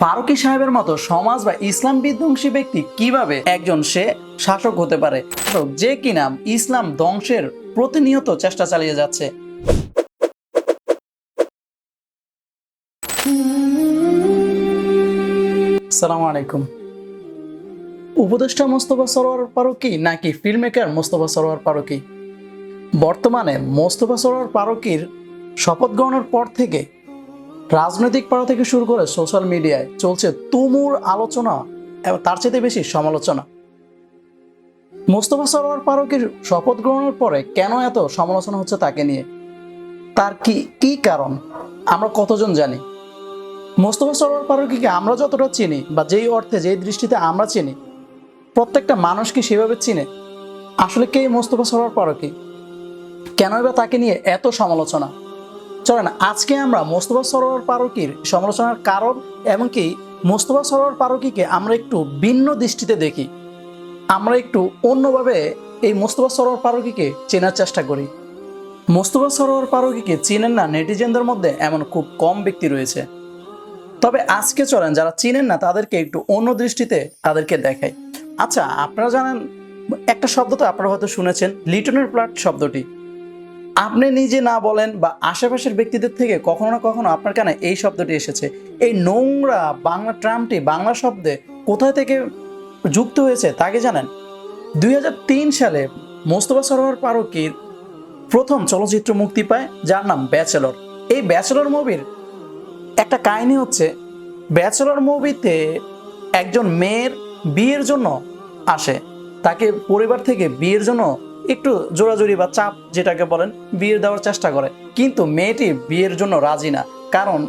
ফারুকি সাহেবের মতো সমাজ বা ইসলাম বিধ্বংসী ব্যক্তি কীভাবে একজন সে শাসক হতে পারে? যে কিনা ইসলাম ধ্বংসের প্রতিনিয়ত চেষ্টা চালিয়ে যাচ্ছে। আসসালামু আলাইকুম। উপদেষ্টা মোস্তফা সরোয়ার ফারুকি নাকি ফিল্ম মেকার মোস্তফা সরোয়ার ফারুকি বর্তমানে মোস্তফা সরোয়ার ফারুকির শপথ গ্রহণের পর থেকে রাজনৈতিক পাড়া থেকে শুরু করে সোশ্যাল মিডিয়ায় চলছে তুমুর আলোচনা এবং তার চেয়ে বেশি সমালোচনা। মোস্তফা সরোয়ার ফারুকির শপথ গ্রহণের পরে কেন এত সমালোচনা হচ্ছে তাকে নিয়ে? তার কি কি কারণ? আমরা কতজন জানি। মোস্তফা সরোয়ার ফারুকিকে আমরা যতটা চিনি বা যেই অর্থে, যেই দৃষ্টিতে আমরা চিনি, প্রত্যেকটা মানুষ কি সেভাবে চিনে। আসলে কে মোস্তফা সরোয়ার ফারুকি কেনই বা তাকে নিয়ে এত সমালোচনা? চলেন, আজকে আমরা মোস্তফা সরোয়ার পারকির সমালোচনার কারণ এমনকি মোস্তফা সরোয়ার ফারুকিকে আমরা একটু ভিন্ন দৃষ্টিতে দেখি। আমরা একটু অন্যভাবে এই মোস্তফা সরোয়ার ফারুকিকে চেনার চেষ্টা করি। মোস্তফা সরোয়ার ফারুকিকে চিনেন না নেটিজেনদের মধ্যে এমন খুব কম ব্যক্তি রয়েছে। তবে আজকে চলেন, যারা চিনেন না তাদেরকে একটু অন্য দৃষ্টিতে তাদেরকে দেখাই। আচ্ছা আপনারা জানেন, একটা শব্দ তো আপনারা হয়তো শুনেছেন, লিটনের প্লাট শব্দটি। আপনি নিজে না বলেন বা আশেপাশের ব্যক্তিদের থেকে কখনো না কখনো আপনার কানে এই শব্দটি এসেছে। এই নোংরা বাংলা ট্রামটি, বাংলা শব্দে কোথায় থেকে যুক্ত হয়েছে তাকে জানেন? দু হাজার তিন সালে মোস্তফা সরোয়ার পারকির প্রথম চলচ্চিত্র মুক্তি পায়, যার নাম ব্যাচেলর। এই ব্যাচেলর মুভির একটা কাহিনী হচ্ছে, ব্যাচেলর মুভিতে একজন মেয়ের বিয়ের জন্য আসে। তাকে পরিবার থেকে বিয়ের জন্য একটু জোরাজুরি বা চাপ যেটাকে বলেন, বিয়ে দেওয়ার চেষ্টা করে। কিন্তু মেয়েটি বিয়ের জন্য রাজি না, কারণ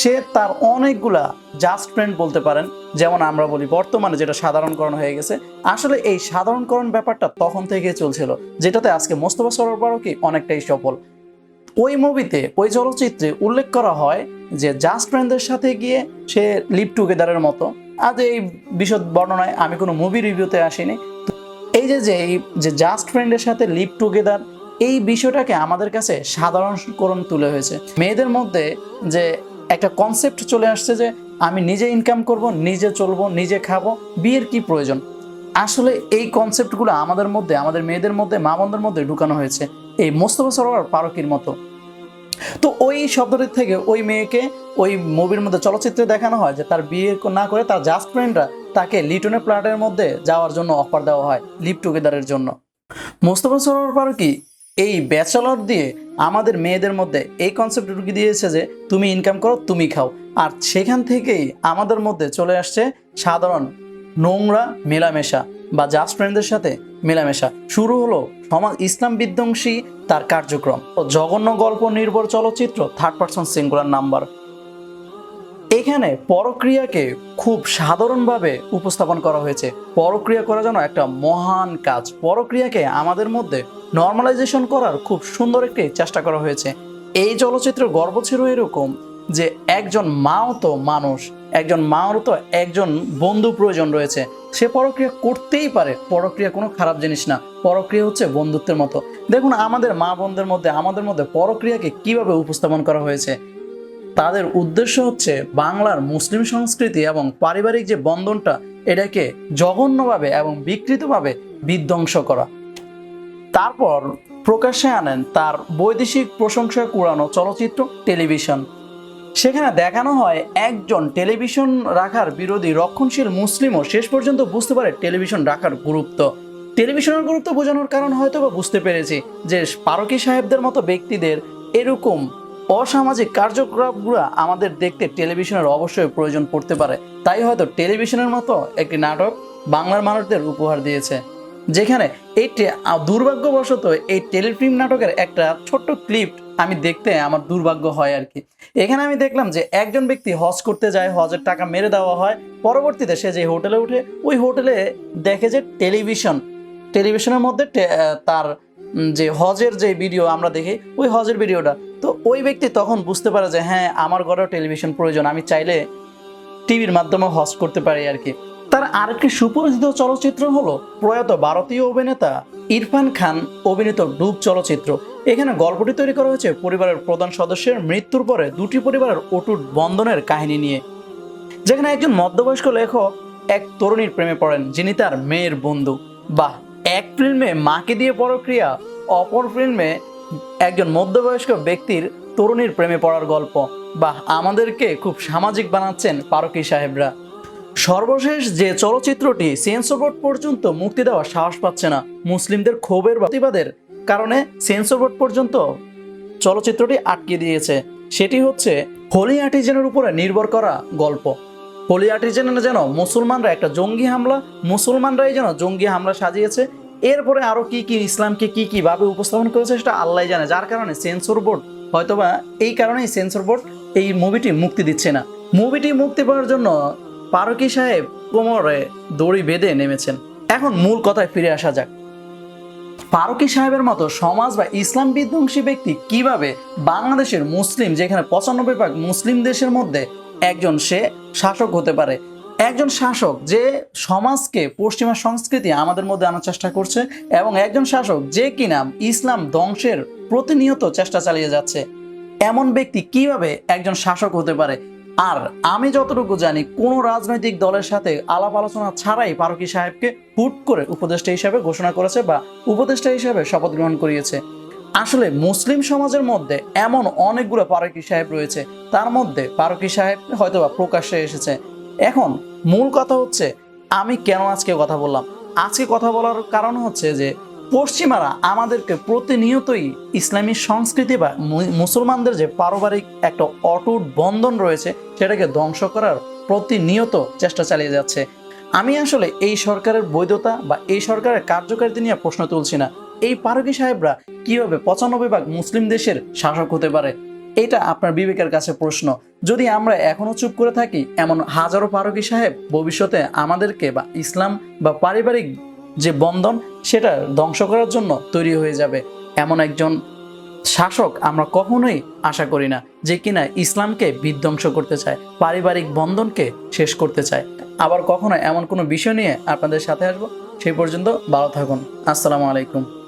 সে তার অনেকগুলা জাস্ট ফ্রেন্ড বলতে পারেন, যেমন আমরা বলি বর্তমানে যেটা সাধারণকরণ হয়ে গেছে। আসলে এই সাধারণকরণ ব্যাপারটা তখন থেকে চলছিল, যেটাতে আজকে মোস্তফা সরোবরও কি অনেকটাই সফল। ওই মুভিতে, ওই চলচ্চিত্রে উল্লেখ করা হয় যে জাস্ট ফ্রেন্ডদের সাথে গিয়ে সে লিভ টুগেদারের মতো। আজ এই বিশদ বর্ণনায় আমি কোনো মুভি রিভিউতে আসিনি এই যে যে যে জাস্ট ফ্রেন্ডের সাথে লিভ টুগেদার এই বিষয়টাকে আমাদের কাছে সাধারণকরণ তুলে হয়েছে। মেয়েদের মধ্যে যে একটা কনসেপ্ট চলে আসছে যে, আমি নিজে ইনকাম করব, নিজে চলবো, নিজে খাব, বিয়ের কি প্রয়োজন? আসলে এই কনসেপ্টগুলো আমাদের মধ্যে, আমাদের মেয়েদের মধ্যে মা বোনদের মধ্যে ঢুকানো হয়েছে। এই মোস্তফা সরোয়ার পারকির মতো। তো ওই শব্দটির থেকে ওই মেয়েকে ওই মুভির মধ্যে চলচ্চিত্রে দেখানো হয় যে তার বিয়ে না করে তার জাস্ট ফ্রেন্ডরা তাকে লিটনের প্লাটের মধ্যে যাওয়ার জন্য অফার দেওয়া হয় লিভ টুগেদারের জন্য। মোস্তফা সরোয়ার পারকি এই ব্যাচেলর দিয়ে আমাদের মেয়েদের মধ্যে এই কনসেপ্ট ঢুকে দিয়েছে যে তুমি ইনকাম করো, তুমি খাও। আর সেখান থেকেই আমাদের মধ্যে চলে আসছে সাধারণ নোংরা, মেলামেশা বা জাস্ট ফ্রেন্ডদের সাথে মেলামেশা। শুরু হলো সমাজ ইসলাম বিধ্বংসী তার কার্যক্রম ও জঘন্য গল্প নির্ভর চলচ্চিত্র থার্ড পার্সন সিঙ্গুলার নাম্বার এখানে পরক্রিয়াকে খুব সাধারণভাবে উপস্থাপন করা হয়েছে। পরক্রিয়া করা যেন একটা মহান কাজ। পরক্রিয়াকে আমাদের মধ্যে নর্মালাইজেশন করার খুব সুন্দর একটি চেষ্টা করা হয়েছে। এই চলচ্চিত্রের গর্ব ছিল এরকম যে একজন মাও তো মানুষ। একজন মাও তো একজন বন্ধু প্রয়োজন রয়েছে। সে পরক্রিয়া করতেই পারে, পরক্রিয়া কোনো খারাপ জিনিস না। পরক্রিয়া হচ্ছে বন্ধুত্বের মতো। দেখুন, আমাদের মা বোনদের মধ্যে, আমাদের মধ্যে পরক্রিয়াকে কীভাবে উপস্থাপন করা হয়েছে? তাদের উদ্দেশ্য হচ্ছে বাংলার মুসলিম সংস্কৃতি এবং পারিবারিক যে বন্ধনটা, এটাকে জঘন্যভাবে এবং বিকৃতভাবে বিধ্বংস করা। তারপর প্রকাশ্যে আনেন তার বৈদেশিক প্রশংসা কুড়ানো চলচ্চিত্র, টেলিভিশন। সেখানে দেখানো হয় একজন টেলিভিশন রাখার বিরোধী, রক্ষণশীল মুসলিমও শেষ পর্যন্ত বুঝতে পারে টেলিভিশন রাখার গুরুত্ব। টেলিভিশনের গুরুত্ব বোঝানোর কারণ হয়তো বা বুঝতে পেরেছি যে পারকি সাহেবদের মতো ব্যক্তিদের এরকম অসামাজিক কার্যকলাপগুলো আমাদের দেখতে টেলিভিশনের অবশ্যই প্রয়োজন পড়তে পারে। তাই হয়তো টেলিভিশনের মতো একটি নাটক বাংলার মানুষদের উপহার দিয়েছে। যেখানে এই দুর্ভাগ্যবশত এই টেলিফিল্ম নাটকের একটা ছোট্ট ক্লিপ আমি দেখতে আমার দুর্ভাগ্য হয় আর কি। এখানে আমি দেখলাম যে একজন ব্যক্তি হজ করতে যায়, হজের টাকা মেরে দেওয়া হয়। পরবর্তীতে সে যে হোটেলে উঠে, ওই হোটেলে দেখে যে টেলিভিশন, টেলিভিশনের মধ্যে তার যে হজের যে ভিডিও আমরা দেখি, ওই হজের ভিডিওটা। তো ওই ব্যক্তি তখন বুঝতে পারে যে হ্যাঁ আমার ঘরেও টেলিভিশন প্রয়োজন, আমি চাইলে টিভির মাধ্যমে হজ করতে পারি আর কি। তার আরেকটি সুপরিচিত চলচ্চিত্র হলো প্রয়াত ভারতীয় অভিনেতা ইরফান খান অভিনীত ডুব চলচ্চিত্র। এখানে গল্পটি তৈরি করা হয়েছে পরিবারের প্রধান সদস্যের মৃত্যুর পরে দুটি পরিবারের অটুট বন্ধনের কাহিনী নিয়ে। যেখানে একজন মধ্যবয়স্ক লেখক এক তরুণীর প্রেমে পড়েন, যিনি তার মেয়ের বন্ধু। বা এক ফিল্মে মাকে দিয়ে পরক্রিয়া অপর ফিল্মে একজন মধ্যবয়স্ক ব্যক্তির তরুণীর প্রেমে পড়ার গল্প। বা আমাদেরকে খুব সামাজিক বানাচ্ছেন পারকি সাহেবরা। সর্বশেষ যে চলচ্চিত্রটি সেন্সর বোর্ড পর্যন্ত মুক্তি দেওয়ার সাহস পাচ্ছে না মুসলিমদের ক্ষোভের প্রতিবাদের কারণে সেন্সর বোর্ড পর্যন্ত চলচ্চিত্রটি আটকে দিয়েছে। সেটি হচ্ছে হোলি আর্টিজেনের উপরে নির্ভর করা গল্প। হোলি আর্টিজেনের যেন মুসলমানরা একটা জঙ্গি হামলা, মুসলমানরাই যেন জঙ্গি হামলা সাজিয়েছে, এরপরে আরও কি কি ইসলামকে কি কীভাবে উপস্থাপন করেছে সেটা আল্লাহ জানে। যার কারণে সেন্সর বোর্ড হয়তোবা এই কারণেই সেন্সর বোর্ড এই মুভিটি মুক্তি দিচ্ছে না। মুভিটি মুক্তি পাওয়ার জন্য পারকি সাহেব কোমরে দড়ি বেঁধে নেমেছেন। এখন মূল কথায় ফিরে আসা যাক। ফারুকি সাহেবের মতো সমাজ বা ইসলাম বিধ্বংসী ব্যক্তি কীভাবে বাংলাদেশের মুসলিম, যেখানে পঁচানব্বই ভাগ মুসলিম দেশের মধ্যে একজন সে শাসক হতে পারে? একজন শাসক যে সমাজকে, পশ্চিমা সংস্কৃতি আমাদের মধ্যে আনার চেষ্টা করছে এবং একজন শাসক যে কিনা ইসলাম ধ্বংসের প্রতিনিয়ত চেষ্টা চালিয়ে যাচ্ছে। এমন ব্যক্তি কীভাবে একজন শাসক হতে পারে? আর আমি যতটুকু জানি, কোনো রাজনৈতিক দলের সাথে আলাপ আলোচনা ছাড়াই পারকি সাহেবকে হুট করে উপদেষ্টা হিসাবে ঘোষণা করেছে বা উপদেষ্টা হিসাবে শপথ গ্রহণ করিয়েছে। আসলে মুসলিম সমাজের মধ্যে এমন অনেকগুলো পারকি সাহেব রয়েছে, তার মধ্যে পারকি সাহেব হয়তো হয়তোবা প্রকাশ্যে এসেছে। এখন মূল কথা হচ্ছে, আমি কেন আজকে কথা বললাম? আজকে কথা বলার কারণ হচ্ছে যে পশ্চিমারা আমাদেরকে প্রতিনিয়তই ইসলামী সংস্কৃতি বা মুসলমানদের যে পারিবারিক একটা অটুট বন্ধন রয়েছে, সেটাকে ধ্বংস করার প্রতিনিয়ত চেষ্টা চালিয়ে যাচ্ছে। আমি আসলে এই সরকারের বৈধতা বা এই সরকারের কার্যকারিতা নিয়ে প্রশ্ন তুলছি না। এই পারকি সাহেবরা কীভাবে পঁচানব্বই ভাগ মুসলিম দেশের শাসক হতে পারে? এটা আপনার বিবেকের কাছে প্রশ্ন। যদি আমরা এখনও চুপ করে থাকি, এমন হাজারো পারকি সাহেব ভবিষ্যতে আমাদেরকে বা ইসলাম বা পারিবারিক যে বন্ধন, সেটা ধ্বংস করার জন্য তৈরি হয়ে যাবে। এমন একজন শাসক আমরা কখনোই আশা করি না যে কিনা ইসলামকে বিধ্বংস করতে চায়, পারিবারিক বন্ধনকে শেষ করতে চায়। আবার কখনো এমন কোনো বিষয় নিয়ে আপনাদের সাথে আসব। সেই পর্যন্ত ভালো থাকুন। আসসালামু আলাইকুম।